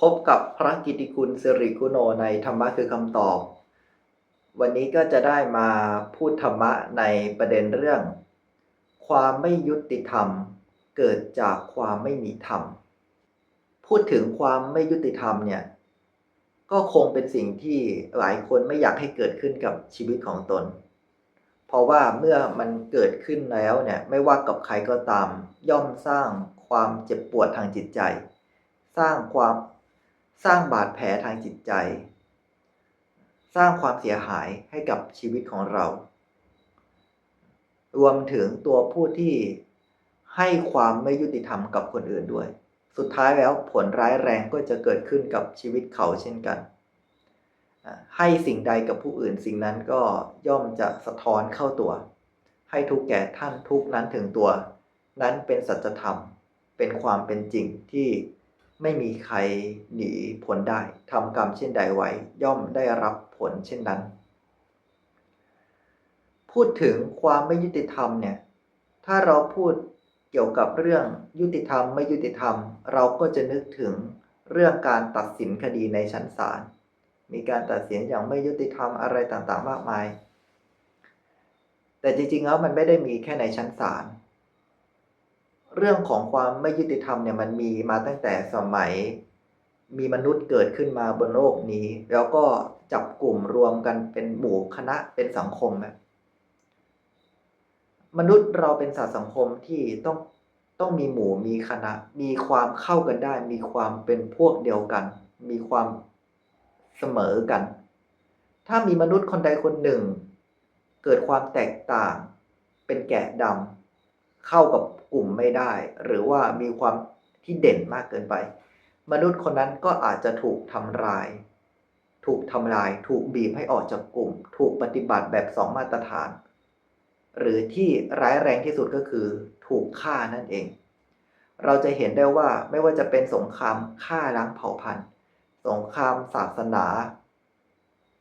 พบกับพระกิติคุณสิริคุโนในธรรมะคือคำตอบ วันนี้ก็จะได้มาพูดธรรมะในประเด็นเรื่อง ความไม่ยุติธรรมเกิดจากความไม่มีธรรม พูดถึงความไม่ยุติธรรมเนี่ย ก็คงเป็นสิ่งที่หลายคนไม่อยากให้เกิดขึ้นกับชีวิตของตน เพราะว่าเมื่อมันเกิดขึ้นแล้วเนี่ยไม่ว่ากับใครก็ตาม ย่อมสร้างความเจ็บปวดทางจิตใจ สร้างความ สร้างบาดแผลทางจิตใจ สร้างความเสียหายให้กับชีวิตของเรา รวมถึงตัวผู้ที่ให้ความไม่ยุติธรรมกับคนอื่นด้วย สุดท้ายแล้วผลร้ายแรงก็จะเกิดขึ้นกับชีวิตเขาเช่นกัน ให้สิ่งใดกับผู้อื่นสิ่งนั้นก็ย่อมจะสะท้อนเข้าตัว ให้ทุกแก่ท่านทุกนั้นถึงตัว นั้นเป็นสัจธรรม เป็นความเป็นจริงที่ ไม่มีใครหนีผลได้ทำกรรมเช่นใดไว้ ย่อมได้รับผลเช่นนั้น พูดถึงความไม่ยุติธรรมเนี่ย ถ้าเราพูดเกี่ยวกับเรื่องยุติธรรมไม่ยุติธรรม เราก็จะนึกถึงเรื่องการตัดสินคดีในชั้นศาล มีการตัดสินอย่างไม่ยุติธรรมอะไรต่างๆ มากมาย แต่จริงๆแล้วมันไม่ได้มีแค่ในชั้นศาล เรื่องของความไม่ยุติธรรมเนี่ยมันมีมาตั้งแต่สมัย มีมนุษย์เกิดขึ้นมาบนโลกนี้ แล้วก็จับกลุ่มรวมกันเป็นหมู่คณะเป็นสังคมแบบมนุษย์เราเป็นสัตว์สังคมที่ต้องต้องมีหมู่มีคณะ มีความเข้ากันได้ มีความเป็นพวกเดียวกัน มีความเสมอกัน ถ้ามีมนุษย์คนใดคนหนึ่ง เกิดความแตกต่าง เป็นแกะดำ เข้ากับกลุ่มไม่ได้ หรือว่ามีความที่เด่นมากเกินไป มนุษย์คนนั้นก็อาจจะถูกทำลาย ถูกทำลาย ถูกบีบให้ออกจากกลุ่ม ถูกปฏิบัติแบบสองมาตรฐาน หรือที่ร้ายแรงที่สุดก็คือ ถูกฆ่านั่นเอง เราจะเห็นได้ว่าไม่ว่าจะเป็นสงครามฆ่าล้างเผ่าพันธุ์ สงครามศาสนา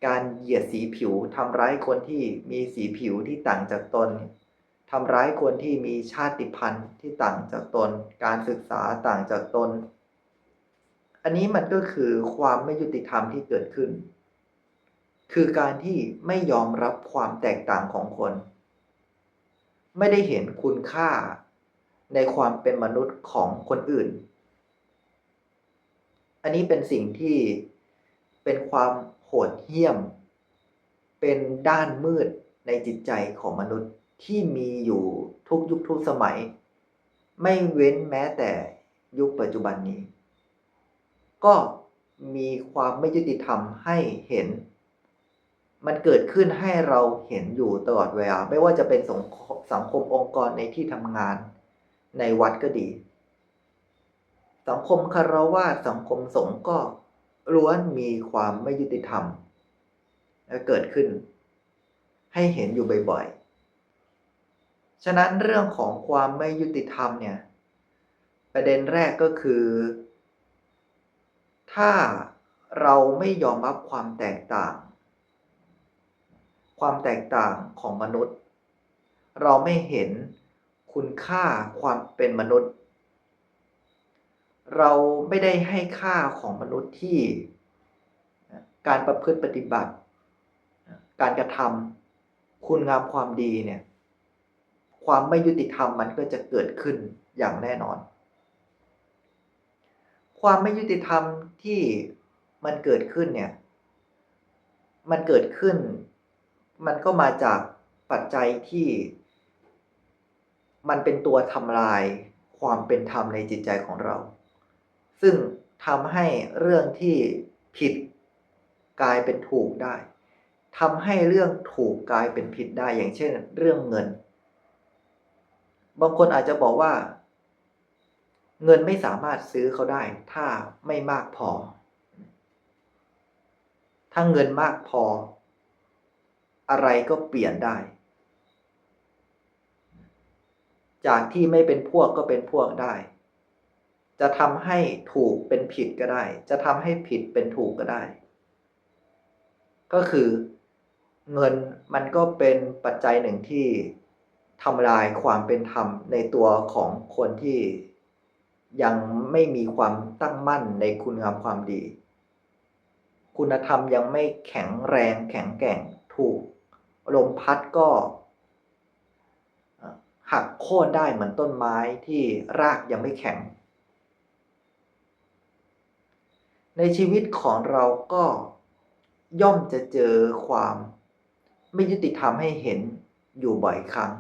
การเหยียดสีผิวทำร้ายคนที่มีสีผิวที่ต่างจากตน ทำร้ายคนที่มีชาติพันธุ์ที่ต่างจากตน การศึกษาต่างจากตน อันนี้มันก็คือความไม่ยุติธรรมที่เกิดขึ้น คือการที่ไม่ยอมรับความแตกต่างของคน ไม่ได้เห็นคุณค่าในความเป็นมนุษย์ของคนอื่น อันนี้เป็นสิ่งที่เป็นความโหดเหี้ยม เป็นด้านมืดในจิตใจของมนุษย์ ที่มีอยู่ทุกยุคทุกสมัย ไม่เว้นแม้แต่ยุคปัจจุบันนี้ ก็มีความไม่ยุติธรรมให้เห็น มันเกิดขึ้นให้เราเห็นอยู่ตลอดเวลา ไม่ว่าจะเป็นสังคมสังคมองค์กรในที่ทำงาน ในวัดก็ดี สังคมคารวะสังคมสงฆ์ก็ล้วนมีความไม่ยุติธรรมเกิดขึ้น ให้เห็นอยู่บ่อยๆ ฉะนั้นเรื่องของความไม่ยุติธรรมเนี่ย ประเด็นแรกก็คือ ถ้าเราไม่ยอมรับความแตกต่าง ความแตกต่างของมนุษย์ เราไม่เห็นคุณค่าความเป็นมนุษย์ เราไม่ได้ให้ค่าของมนุษย์ที่การประพฤติปฏิบัติ การกระทำคุณงามความดีเนี่ย ความไม่ยุติธรรมมันก็จะเกิดขึ้นอย่างแน่นอน ความไม่ยุติธรรมที่มันเกิดขึ้นเนี่ย มันเกิดขึ้น มันก็มาจากปัจจัยที่ มันเป็นตัวทำลายความเป็นธรรมในจิตใจของเรา ซึ่งทำให้เรื่องที่ผิดกลายเป็นถูกได้ทำให้เรื่องถูกกลายเป็นผิดได้อย่างเช่น เรื่องเงิน บางคนอาจจะบอกว่า เงินไม่สามารถซื้อเขาได้ ถ้าไม่มากพอ ถ้าเงินมากพอ อะไรก็เปลี่ยนได้ จากที่ไม่เป็นพวกก็เป็นพวกได้ จะทำให้ถูกเป็นผิดก็ได้ จะทำให้ผิดเป็นถูกก็ได้ ก็คือเงินมันก็เป็นปัจจัยหนึ่งที่ ทำลายความเป็นธรรมในตัวของคนที่ยังไม่มีความตั้งมั่นในคุณงามความดี คุณธรรมยังไม่แข็งแรงแข็งแกร่งถูกลมพัดก็ หักโค่นได้เหมือนต้นไม้ที่รากยังไม่แข็ง ในชีวิตของเราก็ย่อมจะเจอความไม่ยุติธรรมให้เห็นอยู่บ่อยครั้ง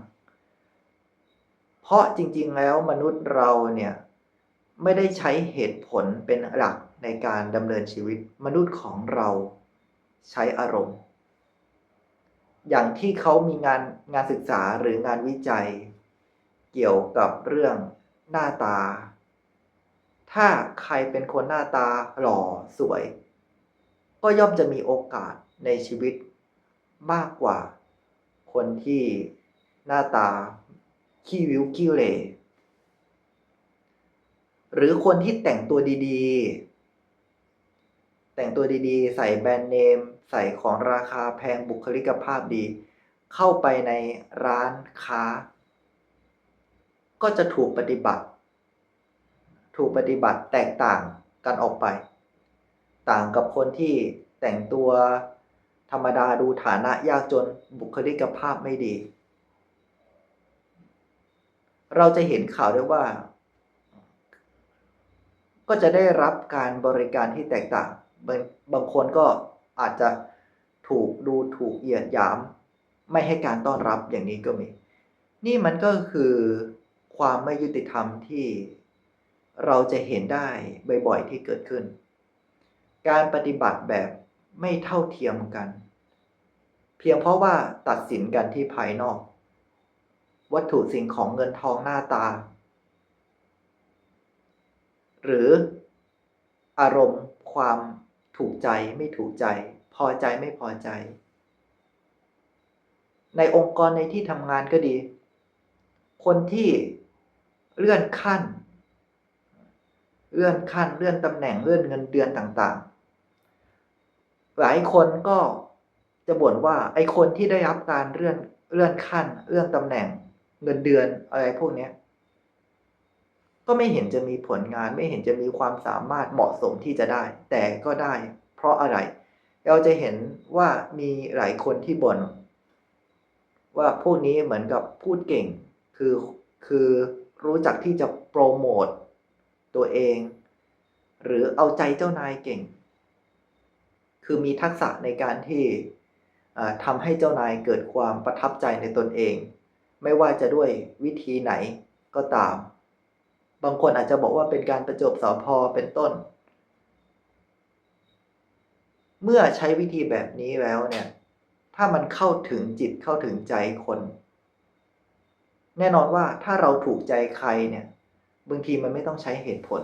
เพราะจริง ๆ แล้วมนุษย์เราเนี่ยไม่ได้ใช้เหตุผลเป็นหลักในการดำเนินชีวิตมนุษย์ของเราใช้อารมณ์ อย่างที่เขามีงานงานศึกษาหรืองานวิจัย เกี่ยวกับเรื่องหน้าตา ถ้าใครเป็นคนหน้าตาหล่อสวย ก็ย่อมจะมีโอกาสในชีวิตมากกว่า คนที่หน้าตา ขี้วิวขี้เหร่หรือคนที่แต่งตัวดีๆ แต่งตัวดีๆ ใส่แบรนด์เนม ใส่ของราคาแพงบุคลิกภาพดี เข้าไปในร้านค้า ก็จะถูกปฏิบัติ ถูกปฏิบัติแตกต่างกันออกไป ต่างกับคนที่แต่งตัวธรรมดาดูฐานะยากจนบุคลิกภาพไม่ดี เราจะเห็นข่าวได้ว่า ก็จะได้รับการบริการที่แตกต่าง บางคนก็อาจจะถูกดูถูกเหยียดหยาม ไม่ให้การต้อนรับอย่างนี้ก็มี นี่มันก็คือความไม่ยุติธรรมที่เราจะเห็นได้บ่อยๆที่เกิดขึ้น การปฏิบัติแบบไม่เท่าเทียมกัน เพียงเพราะว่าตัดสินกันที่ภายนอก วัตถุสิ่งของเงินทองหน้าตา หรืออารมณ์ความถูกใจไม่ถูกใจ พอใจไม่พอใจ ในองค์กรในที่ทำงานก็ดี คนที่เลื่อนขั้น เลื่อนขั้นเลื่อนตำแหน่งเลื่อนเงินเดือนต่างๆ หลายคนก็จะบ่นว่าไอ้คนที่ได้รับการเลื่อนเลื่อนขั้นเลื่อนตำแหน่ง เงินเดือนอะไรพวกเนี้ย ก็ไม่เห็นจะมีผลงาน ไม่เห็นจะมีความสามารถเหมาะสมที่จะได้ แต่ก็ได้ เพราะอะไร เราจะเห็นว่ามีหลายคนที่บ่นว่าพวกนี้เหมือนกับพูดเก่ง คือคือรู้จักที่จะโปรโมตตัวเอง หรือเอาใจเจ้านายเก่ง คือมีทักษะในการที่ทำให้เจ้านายเกิดความประทับใจในตนเอง ไม่ว่าจะด้วยวิธีไหนก็ตาม บางคนอาจจะบอกว่าเป็นการประจบสอพอเป็นต้น เมื่อใช้วิธีแบบนี้แล้วเนี่ย ถ้ามันเข้าถึงจิตเข้าถึงใจคน แน่นอนว่าถ้าเราถูกใจใครเนี่ย บางทีมันไม่ต้องใช้เหตุผล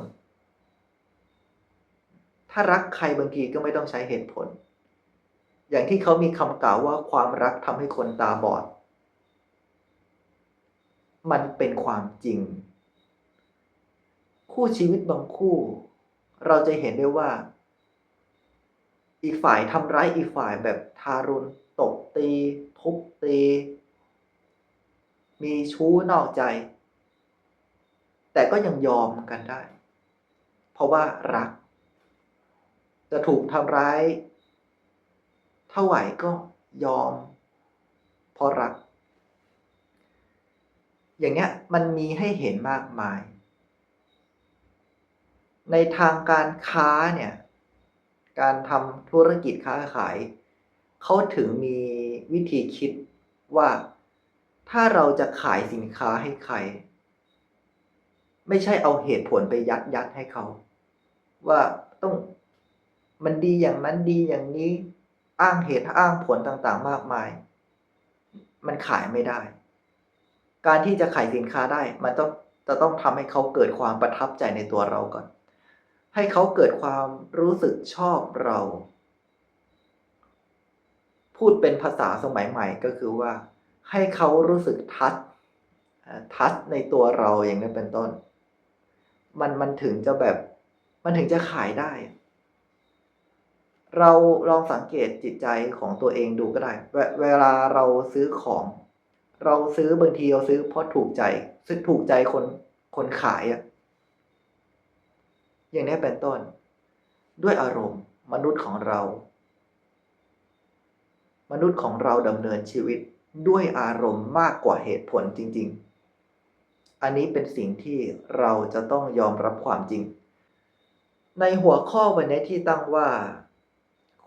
ถ้ารักใครบางทีก็ไม่ต้องใช้เหตุผล อย่างที่เขามีคำกล่าวว่าความรักทำให้คนตาบอด มันเป็นความจริง คู่ชีวิตบางคู่ เราจะเห็นได้ว่า อีกฝ่ายทำร้ายอีกฝ่ายแบบทารุณตบตี ทุบตี มีชู้นอกใจ แต่ก็ยังยอมกันได้ เพราะว่ารัก จะถูกทำร้าย เท่าไหร่ก็ยอม เพราะรัก อย่างเงี้ยมันมีให้เห็นมากมาย ในทางการค้าเนี่ย การทำธุรกิจค้าขาย เขาถึงมีวิธีคิดว่าถ้าเราจะขายสินค้าให้ใคร ไม่ใช่เอาเหตุผลไปยัดยัดให้เขา ว่าต้องมันดีอย่างนั้นดีอย่างนี้อ้างเหตุอ้างผลต่างๆ มากมาย มันขายไม่ได้ การที่จะขายสินค้าได้มันต้องจะต้องทำให้เขาเกิดความประทับใจในตัวเราก่อน ให้เขาเกิดความรู้สึกชอบเรา พูดเป็นภาษาสมัยใหม่ก็คือว่า ให้เขารู้สึกทัชทัชในตัวเราอย่างนี้เป็นต้น มันมันถึงจะแบบมันถึงจะขายได้ เราลองสังเกตจิตใจของตัวเองดูก็ได้ เวเวลาเราซื้อของ เราซื้อบางทีเราซื้อเพราะถูกใจซื้อถูกใจคนคนขายอะอย่างนี้เป็นต้น ด้วยอารมณ์มนุษย์ของเรา มนุษย์ของเราดำเนินชีวิตด้วยอารมณ์มากกว่าเหตุผลจริง ๆ อันนี้เป็นสิ่งที่เราจะต้องยอมรับความจริง ในหัวข้อวันนี้ที่ตั้งว่า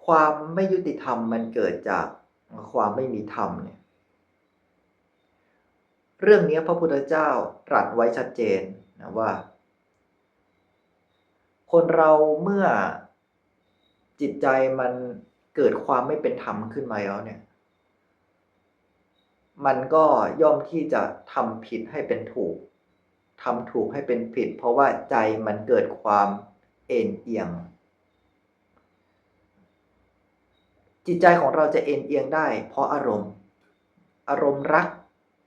ความไม่ยุติธรรมมันเกิดจากความไม่มีธรรมเนี่ย เรื่องนี้พระพุทธเจ้าตรัสไว้ชัดเจนนะว่า คนเราเมื่อจิตใจมันเกิดความไม่เป็นธรรมขึ้นมาแล้วเนี่ย มันก็ย่อมที่จะทำผิดให้เป็นถูกทำถูกให้เป็นผิด เพราะว่าใจมันเกิดความเอ็นเอียง จิตใจของเราจะเอ็นเอียงได้ เพราะอารมณ์ อารมณ์รัก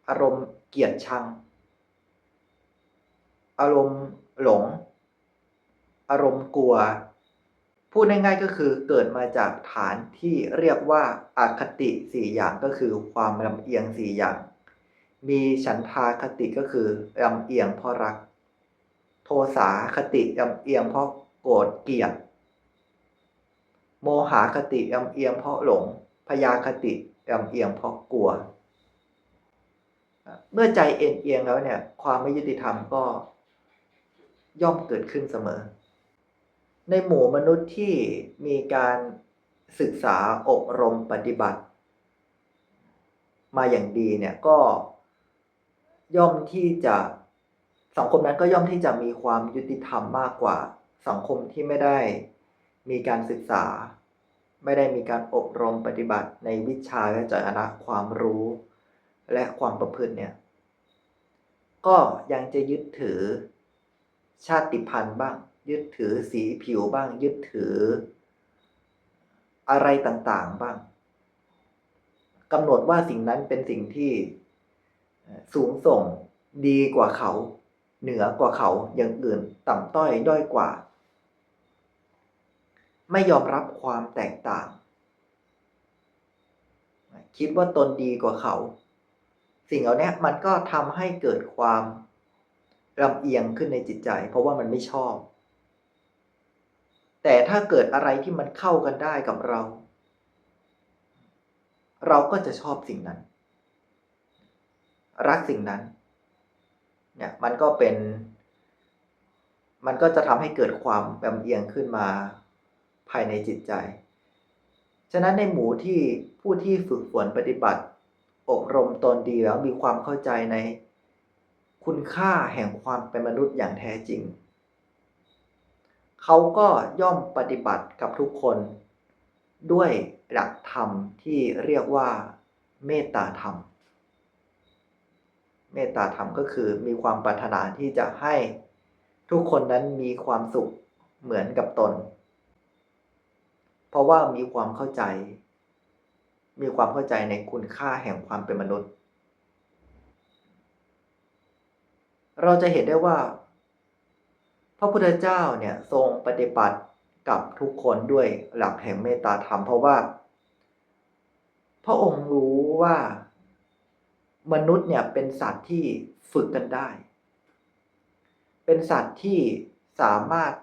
อารมณ์ เกลียดชัง อารมณ์หลง อารมณ์กลัว พูดง่ายๆก็คือเกิดมาจากฐานที่เรียกว่าอาคติสี่อย่างก็คือความลำเอียงสี่อย่าง มีฉันทาคติก็คือลำเอียงเพราะรัก โทสาคติลำเอียงเพราะโกรธเกลียด โมหาคติลำเอียงเพราะหลงพยาคติลำเอียงเพราะกลัว เมื่อใจเอ็นเอียงแล้วเนี่ย ความไม่ยุติธรรมก็ย่อมเกิดขึ้นเสมอ ในหมู่มนุษย์ที่มีการศึกษาอบรมปฏิบัติ มาอย่างดีเนี่ยก็ย่อมที่จะสังคมนั้นก็ย่อมที่จะมีความยุติธรรมมากกว่า สังคมที่ไม่ได้มีการศึกษา ไม่ได้มีการอบรมปฏิบัติในวิชาและจรณะความรู้ และความประพฤติเนี่ย ก็ยังจะยึดถือชาติพันธุ์บ้าง ยึดถือสีผิวบ้าง ยึดถือ อะไรต่างๆบ้างกำหนดว่าสิ่งนั้นเป็นสิ่งที่สูงส่งดีกว่าเขา เหนือกว่าเขาอย่างอื่นต่ำต้อยด้อยกว่า ไม่ยอมรับความแตกต่าง คิดว่าตนดีกว่าเขา สิ่งเหล่านี้มันก็ทำให้เกิดความลำเอียงขึ้นในจิตใจ เพราะว่ามันไม่ชอบ แต่ถ้าเกิดอะไรที่มันเข้ากันได้กับเรา เราก็จะชอบสิ่งนั้น รักสิ่งนั้นเนี่ยมันก็เป็น มันก็จะทำให้เกิดความลำเอียงขึ้นมาภายในจิตใจ ฉะนั้นในหมู่ที่ผู้ที่ฝึกฝนปฏิบัติ อบรมตนดีแล้วมีความเข้าใจในคุณค่าแห่งความเป็นมนุษย์อย่างแท้จริง เขาก็ย่อมปฏิบัติกับทุกคน ด้วยหลักธรรมที่เรียกว่าเมตตาธรรม เมตตาธรรมก็คือมีความปรารถนาที่จะให้ทุกคนนั้นมีความสุขเหมือนกับตน เพราะว่ามีความเข้าใจ มีความเข้าใจในคุณค่าแห่งความเป็นมนุษย์ เราจะเห็นได้ว่า พระพุทธเจ้าเนี่ยทรงปฏิบัติกับทุกคนด้วยหลักแห่งเมตตาธรรม เพราะว่า พระองค์รู้ว่ามนุษย์เนี่ยเป็นสัตว์ที่ฝึกกันได้ เป็นสัตว์ที่สามารถ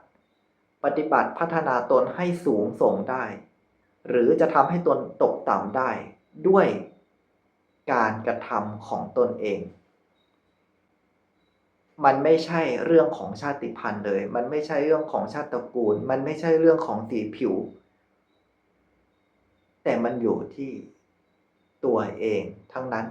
ปฏิบัติพัฒนาตนให้สูงส่งได้ หรือจะทำให้ตนตกต่ำได้ด้วยการกระทำของตนเอง มันไม่ใช่เรื่องของชาติพันธุ์เลย มันไม่ใช่เรื่องของชาติตระกูล มันไม่ใช่เรื่องของสีผิว แต่มันอยู่ที่ตัวเองทั้งนั้น